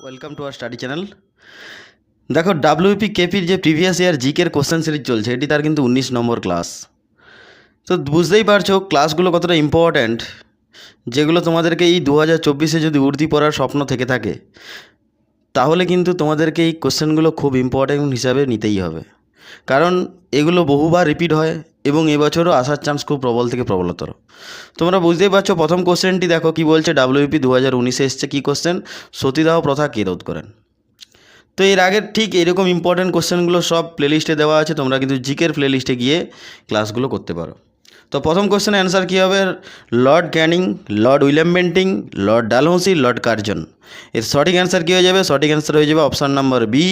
Welcome to R study channel দেখো WP কেপির যে প্রিভিয়াস ইয়ার জিকের কোশ্চেন সিরিজ চলছে, এটি তার কিন্তু উনিশ নম্বর ক্লাস তো বুঝতেই পারছ ক্লাসগুলো কতটা ইম্পর্ট্যান্ট যেগুলো তোমাদেরকে এই দু হাজার চব্বিশে যদি উর্দি পড়ার স্বপ্ন থেকে থাকে, তাহলে কিন্তু তোমাদেরকে এই কোশ্চেনগুলো খুব ইম্পর্ট্যান্ট হিসাবে নিতেই হবে। কারণ এগুলো বহুবার রিপিট হয় এবং এবছরও আসার চান্স খুব প্রবল থেকে প্রবলতর। তোমরা বুঝতেই পারছ, প্রথম কোশ্চেনটি দেখো কি বলছে ডাব্লিউপি দু হাজার উনিশে এসছে কী কোশ্চেন সতীদাহ প্রথা কে রোধ করেন? তো এর আগের ঠিক এরকম ইম্পর্ট্যান্ট কোশ্চেনগুলো সব প্লেলিস্টে দেওয়া আছে, তোমরা কিন্তু জিকের প্লেলিস্টে গিয়ে ক্লাসগুলো করতে পারো। তো প্রথম কোশ্চেনের অ্যান্সার কী হবে? Lord Canning lord William Bentinck lord Dalhousie lord Curzon এর সঠিক অ্যান্সার কী হয়ে যাবে? সঠিক অ্যান্সার হয়ে যাবে অপশান নাম্বার বি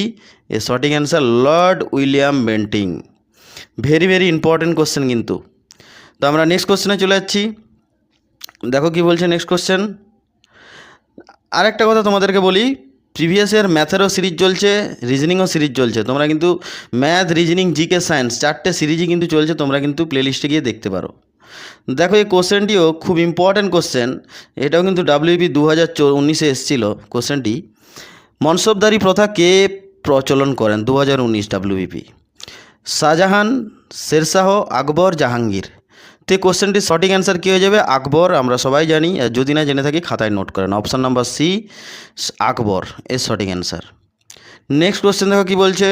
এর সঠিক answer lord William Bentinck very very important question কিন্তু। তো আমরা নেক্সট কোশ্চেনে চলে যাচ্ছি। দেখো কি বলছে নেক্সট কোশ্চেন আরেকটা কথা তোমাদেরকে বলি প্রিভিয়াস ইয়ার ম্যাথেরও সিরিজ চলছে রিজনিংও সিরিজ চলছে। তোমরা কিন্তু ম্যাথ রিজনিং জিকে সায়েন্স চারটে সিরিজই কিন্তু চলছে, তোমরা কিন্তু প্লেলিস্টে গিয়ে দেখতে পারো। দেখো এই কোশ্চেনটিও খুব ইম্পর্ট্যান্ট কোশ্চেন এটাও কিন্তু ডাব্লিউবি দু হাজার উনিশে এসেছিল কোশ্চেনটি মনসবদারি প্রথা কে প্রচলন করেন? দু হাজার উনিশ ডাব্লিউবিপি শাহজাহান, শেরশাহ, আকবর, জাহাঙ্গীর। তো এই কোশ্চেনটির সঠিক অ্যান্সার কী হয়ে যাবে? আকবর, আমরা সবাই জানি। যদি না জেনে থাকি, খাতায় নোট করেন অপশান নাম্বার সি, আকবর, এর সঠিক অ্যান্সার। নেক্সট কোশ্চেন দেখো কী বলছে?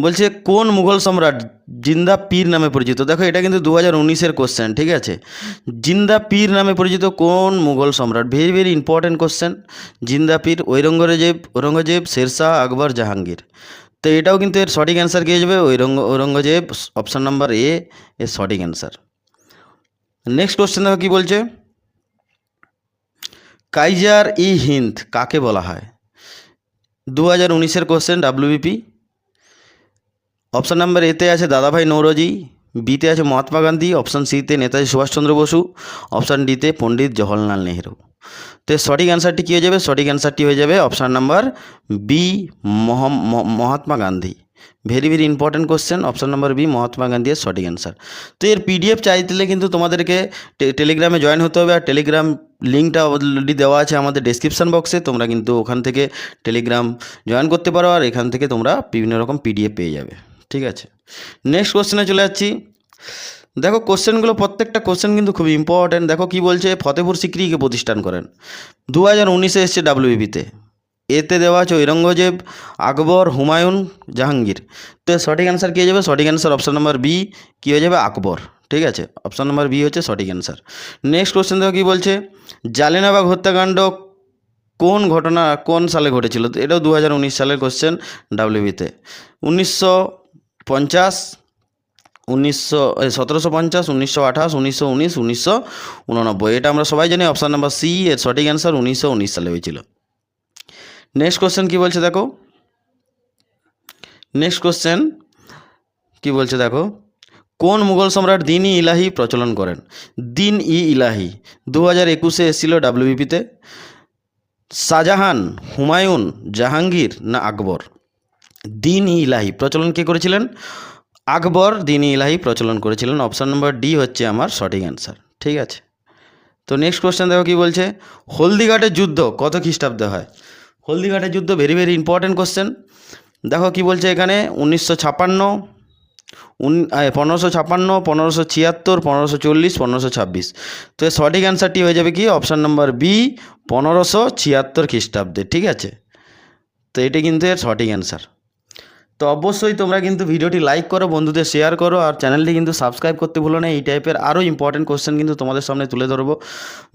বলছে, কোন মুঘল সম্রাট জিন্দা পীর নামে পরিচিত? দেখো, এটা কিন্তু দু হাজার উনিশের কোশ্চেন, ঠিক আছে? জিন্দা পীর নামে পরিচিত কোন মুঘল সম্রাট? Very very important question. Zinda Pir Aurangzeb Aurangzeb, Sher Shah, Akbar, Jahangir. তো এটাও কিন্তু এর সঠিক অ্যান্সার কী যাবে Aurang Aurangzeb option number A এর সঠিক অ্যান্সার নেক্সট কোশ্চেন দেখো কী বলছে? কাইজার ই হিন্দ কাকে বলা হয়? দু হাজার উনিশের কোশ্চেন ডাব্লিউবিপি অপশান নাম্বার এতে আছে দাদাভাই নৌরজি বিতে আছে মহাত্মা গান্ধী অপশান সিতে নেতাজি সুভাষচন্দ্র বসু অপশান ডিতে পণ্ডিত জওহরলাল নেহেরু। তো এর সঠিক অ্যান্সারটি কী হয়ে যাবে? সঠিক অ্যান্সারটি হয়ে যাবে option number B Mahatma Gandhi. Very very important question option number B Mahatma Gandhi এর সঠিক অ্যান্সার তো এর পিডিএফ চাইলে কিন্তু তোমাদেরকে টেলিগ্রামে জয়েন হতে হবে আর টেলিগ্রাম লিঙ্কটা অলরেডি দেওয়া আছে আমাদের ডেসক্রিপশান বক্সে তোমরা কিন্তু ওখান থেকে টেলিগ্রাম জয়েন করতে পারো আর এখান থেকে তোমরা বিভিন্ন রকম পিডিএফ পেয়ে যাবে। ঠিক আছে? নেক্সট কোশ্চেনে চলে যাচ্ছি। দেখো, কোশ্চেনগুলো, প্রত্যেকটা কোশ্চেন কিন্তু খুব ইম্পর্ট্যান্ট দেখো, কি বলছে? ফতেপুর সিক্রিকে প্রতিষ্ঠান করেন। দু হাজার উনিশে এসছে ডাব্লিউবিতে এতে দেওয়া আছে ঔরঙ্গজেব, আকবর, হুমায়ুন, জাহাঙ্গীর। তো সঠিক অ্যান্সার কী হয়ে যাবে? সঠিক অ্যান্সার অপশান নাম্বার বি কী হয়ে যাবে? আকবর। ঠিক আছে? অপশান নাম্বার বি হচ্ছে সঠিক অ্যান্সার নেক্সট কোশ্চেন দেখো কী বলছে? জালিনাবাগ হত্যাকাণ্ড কোন ঘটনা, কোন সালে ঘটেছিল? তো এটাও দু হাজার উনিশ সালের কোশ্চেন ডাব্লিউবিতে। উনিশশো পঞ্চাশ উনিশশো সতেরোশো পঞ্চাশ, উনিশশো আঠাশ, উনিশশো উনিশ, উনিশশো উননব্বই। এটা আমরা সবাই জানি অপশান নাম্বার সি এর সঠিক অ্যান্সার উনিশশো উনিশ সালে হয়েছিল। নেক্সট কোশ্চেন কী বলছে দেখো? নেক্সট কোশ্চেন কী বলছে দেখো? কোন মুঘল সম্রাট দিন ই ইলাহি প্রচলন করেন? দিন ই ইলাহি দু হাজার একুশে এসেছিল ডাব্লিউবিপিতে শাহজাহান, হুমায়ুন, জাহাঙ্গীর না আকবর? দিন ই ইলাহি প্রচলন কে করেছিলেন? আকবর দিন ইলাহি প্রচলন করেছিলেন। অপশান নম্বর ডি হচ্ছে আমার সঠিক অ্যান্সার ঠিক আছে? তো নেক্সট কোশ্চেন দেখো কী বলছে? হলদিঘাটের যুদ্ধ কত খ্রিস্টাব্দে হয়? হলদিঘাটের যুদ্ধ ভেরি ভেরি ইম্পর্ট্যান্ট কোশ্চেন দেখো কি বলছে এখানে? উনিশশো ছাপান্ন পনেরোশো ছাপান্ন, পনেরোশো ছিয়াত্তর, পনেরোশো চল্লিশ, পনেরোশো ছাব্বিশ। তো এর সঠিক অ্যান্সারটি হয়ে যাবে কি? অপশান নম্বর বি পনেরোশো ছিয়াত্তর খ্রিস্টাব্দে। ঠিক আছে? তো এটি কিন্তু এর সঠিক অ্যান্সার তো অবশ্যই তোমরা কিন্তু ভিডিওটি লাইক করো, বন্ধুদের শেয়ার করো আর চ্যানেলটি কিন্তু সাবস্ক্রাইব করতে ভুলো না। এই টাইপের আরও ইম্পর্টেন্ট কোশ্চেন কিন্তু তোমাদের সামনে তুলে ধরবো।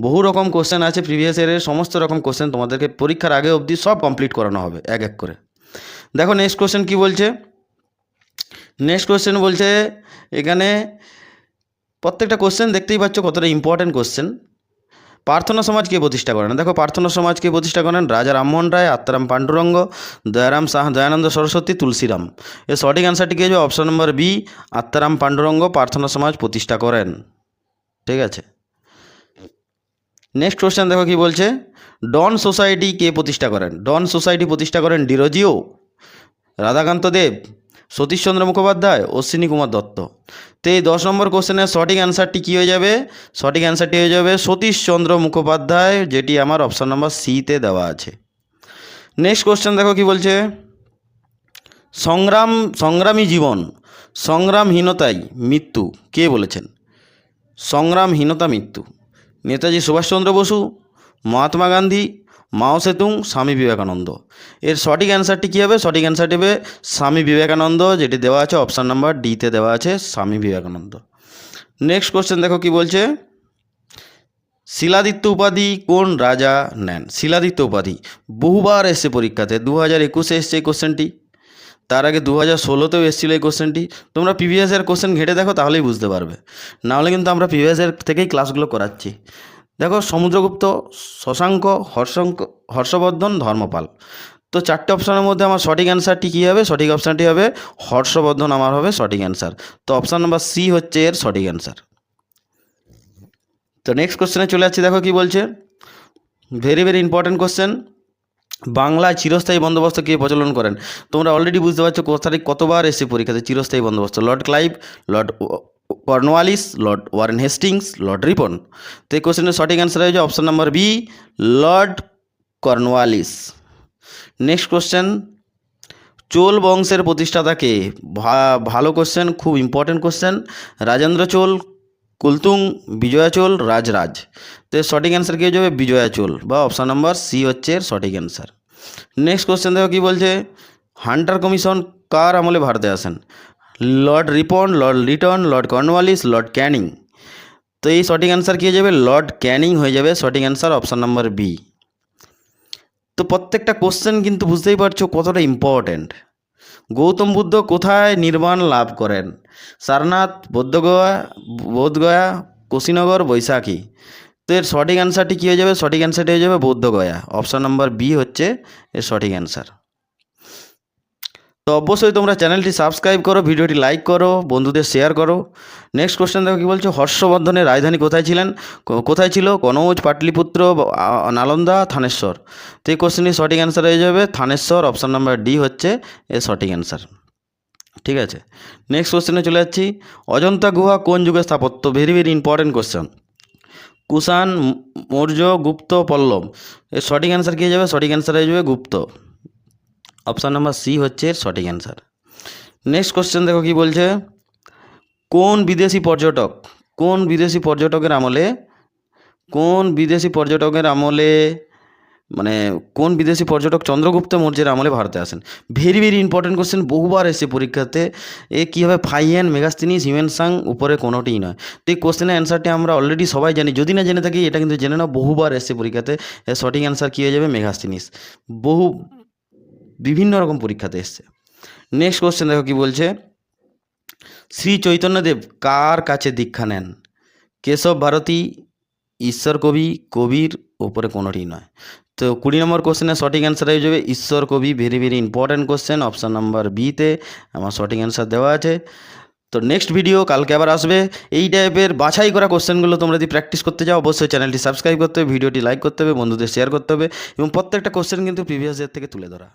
বহু রকম কোশ্চেন আছে প্রিভিয়াস ইয়ারের সমস্ত রকম কোশ্চেন তোমাদেরকে পরীক্ষার আগে অবধি সব কমপ্লিট করানো হবে, এক এক করে। দেখো নেক্সট কোশ্চেন কী বলছে? নেক্সট কোশ্চেন বলছে, এখানে প্রত্যেকটা কোশ্চেন দেখতেই পাচ্ছ কতটা ইম্পর্ট্যান্ট কোশ্চেন প্রার্থনা সমাজ কে প্রতিষ্ঠা করেন। দেখো, প্রার্থনা সমাজ কে প্রতিষ্ঠা করেন রাজা রামমোহন রায়, আত্মারাম পাণ্ডুরঙ্গ, দয়ারাম শাহ দয়ানন্দ সরস্বতী, তুলসীরাম। এর সঠিক অ্যান্সারটি কী হবে অপশন নম্বর বি আত্মারাম পাণ্ডুরঙ্গ প্রার্থনা সমাজ প্রতিষ্ঠা করেন। ঠিক আছে? নেক্সট কোশ্চেন দেখো কি বলছে? ডন সোসাইটি কে প্রতিষ্ঠা করেন? ডন সোসাইটি প্রতিষ্ঠা করেন ডিরোজিও, রাধাকান্ত দেব সতীশচন্দ্র মুখোপাধ্যায় অশ্বিনী কুমার দত্ত। তো এই দশ নম্বর কোশ্চেনের সঠিক অ্যান্সারটি কী হয়ে যাবে? সঠিক অ্যান্সারটি হয়ে যাবে সতীশচন্দ্র মুখোপাধ্যায়, যেটি আমার অপশান নম্বর সিতে দেওয়া আছে। নেক্সট কোশ্চেন দেখো কি বলছে? সংগ্রাম, সংগ্রামী জীবন, সংগ্রামহীনতাই মৃত্যু, কে বলেছেন? সংগ্রামহীনতা মৃত্যু। নেতাজি সুভাষচন্দ্র বসু, মহাত্মা গান্ধী মাও সেতুং, স্বামী বিবেকানন্দ। এর সঠিক অ্যান্সারটি কী হবে? সঠিক অ্যান্সারটি হবে স্বামী বিবেকানন্দ, যেটি দেওয়া আছে অপশান নাম্বার ডিতে দেওয়া আছে স্বামী বিবেকানন্দ। নেক্সট কোশ্চেন দেখো কি বলছে? শিলাদিত্য উপাধি কোন রাজা নেন? শিলাদিত্য উপাধি। বহুবার এসছে পরীক্ষাতে দু হাজার একুশে এসছে এই কোশ্চেনটি তার আগে দু হাজার ষোলোতেও এসেছিল এই কোশ্চেনটি তোমরা প্রিভিয়াসের কোশ্চেন ঘেটে দেখো, তাহলেই বুঝতে পারবে। নাহলে কিন্তু আমরা প্রিভিয়াসের থেকেই ক্লাসগুলো করাচ্ছি। দেখো, সমুদ্রগুপ্ত, শশাঙ্ক, হর্ষঙ্ক, হর্ষবর্ধন, ধর্মপাল। তো চারটে অপশানের মধ্যে আমার সঠিক অ্যান্সারটি কী হবে? সঠিক অপশানটি হবে হর্ষবর্ধন, আমার হবে সঠিক অ্যান্সার তো অপশান নাম্বার সি হচ্ছে এর সঠিক অ্যান্সার তো নেক্সট কোশ্চেনে চলে যাচ্ছি, দেখো কি বলছে? ভেরি ভেরি ইম্পর্ট্যান্ট কোশ্চেন বাংলায় চিরস্থায়ী বন্দোবস্ত কে প্রচলন করেন? তোমরা অলরেডি বুঝতে পারছ কোথায় কতবার এসে পরীক্ষাতে চিরস্থায়ী বন্দোবস্ত? Lord Clive, lord Cornwallis lord Warren Hastings, lord Ripon. তো এই কোশ্চেনের সঠিক অ্যান্সার হয়েছে option number B lord Cornwallis next question Chola বংশের প্রতিষ্ঠাতাকে? ভালো কোশ্চেন খুব ইম্পর্টেন্ট কোশ্চেন রাজেন্দ্র চোল, কুলতুং, বিজয়া চোল, রাজরাজ। তো এর সঠিক অ্যান্সার কী হয়ে যাবে? বিজয়া চোল। বা অপশান নাম্বার সি হচ্ছে এর সঠিক অ্যান্সার নেক্সট কোশ্চেন দেখো কী বলছে? হান্টার কমিশন কার আমলে ভারতে আসেন? Lord Ripon lord Lytton lord Cornwallis lord Canning তো এই সঠিক অ্যান্সার কী হয়ে যাবে? লর্ড ক্যানিং হয়ে যাবে সঠিক অ্যান্সার অপশান নাম্বার বি তো প্রত্যেকটা কোশ্চেন কিন্তু বুঝতেই পারছ কতটা ইম্পর্ট্যান্ট গৌতম বুদ্ধ কোথায় নির্বাণ লাভ করেন? সারনাথ, বৌদ্ধগয়া বোধগয়া কুশীনগর, বৈশাখী। তো এর সঠিক অ্যান্সারটি কী হয়ে যাবে? সঠিক অ্যান্সারটি হয়ে যাবে বৌদ্ধগয়া। অপশান নাম্বার বি হচ্ছে এর সঠিক অ্যান্সার তো অবশ্যই তোমরা চ্যানেলটি সাবস্ক্রাইব করো, ভিডিওটি লাইক করো, বন্ধুদের শেয়ার করো। নেক্সট কোশ্চেন দেখো কী বলছো? হর্ষবর্ধনের রাজধানী কোথায় ছিলেন? কোথায় ছিল? কনৌজ পাটলিপুত্র নালন্দা, থানেশ্বর? তো এই কোশ্চেনটির সঠিক অ্যান্সার হয়ে যাবে থানেশ্বর অপশান নাম্বার ডি হচ্ছে এর সঠিক অ্যান্সার ঠিক আছে? নেক্সট কোশ্চেনে চলে যাচ্ছি। অজন্তা গুহা কোন যুগের স্থাপত্য? Very very important question Kushan, Maurya, Gupta, Pallava. এর সঠিক অ্যান্সার কী হয়ে যাবে? সঠিক অ্যান্সার হয়ে যাবে গুপ্ত। অপশান নাম্বার সি হচ্ছে এর সঠিক অ্যান্সার নেক্সট কোশ্চেন দেখো কি বলছে? কোন বিদেশি পর্যটক, কোন বিদেশি পর্যটকের আমলে, কোন বিদেশি পর্যটকের আমলে মানে কোন বিদেশি পর্যটক চন্দ্রগুপ্ত মৌর্যের আমলে ভারতে আসেন? ভেরি ভেরি ইম্পর্টেন্ট কোশ্চেন বহুবার এসে পরীক্ষাতে। এ কী হবে ফাইয়েন মেগাস্তিনিস হিউমেনসাং উপরে কোনোটিই নয়। তো এই কোশ্চেনের অ্যান্সারটি আমরা অলরেডি সবাই জানি। যদি না জেনে থাকি, এটা কিন্তু জেনে নাও। বহুবার এসে পরীক্ষাতে। সঠিক অ্যান্সার কী হয়ে যাবে? মেগাস্তিনিস বহু বিভিন্ন রকম পরীক্ষাতে এসছে। নেক্সট কোশ্চেন দেখো কি বলছে? শ্রী চৈতন্যদেব কার কাছে দীক্ষা নেন? কেশব ভারতী, ঈশ্বর কবি, কবির ওপরে কোনোটি নয়। তো কুড়ি নম্বর কোশ্চেনের সঠিক অ্যান্সার হয়ে যাবে ঈশ্বর কবি very very important question option number বিতে আমার সঠিক অ্যান্সার দেওয়া আছে। তো নেক্সট ভিডিও কালকে আবার আসবে। এই টাইপের বাছাই করা কোশ্চেনগুলো তোমরা যদি প্র্যাকটিস করতে যাও অবশ্যই চ্যানেলটি সাবস্ক্রাইব করতে হবে ভিডিওটি লাইক করতে হবে, বন্ধুদের শেয়ার করতে হবে এবং প্রত্যেকটা কোশ্চেন কিন্তু প্রিভিয়াস ইয়ার থেকে তুলে ধরা।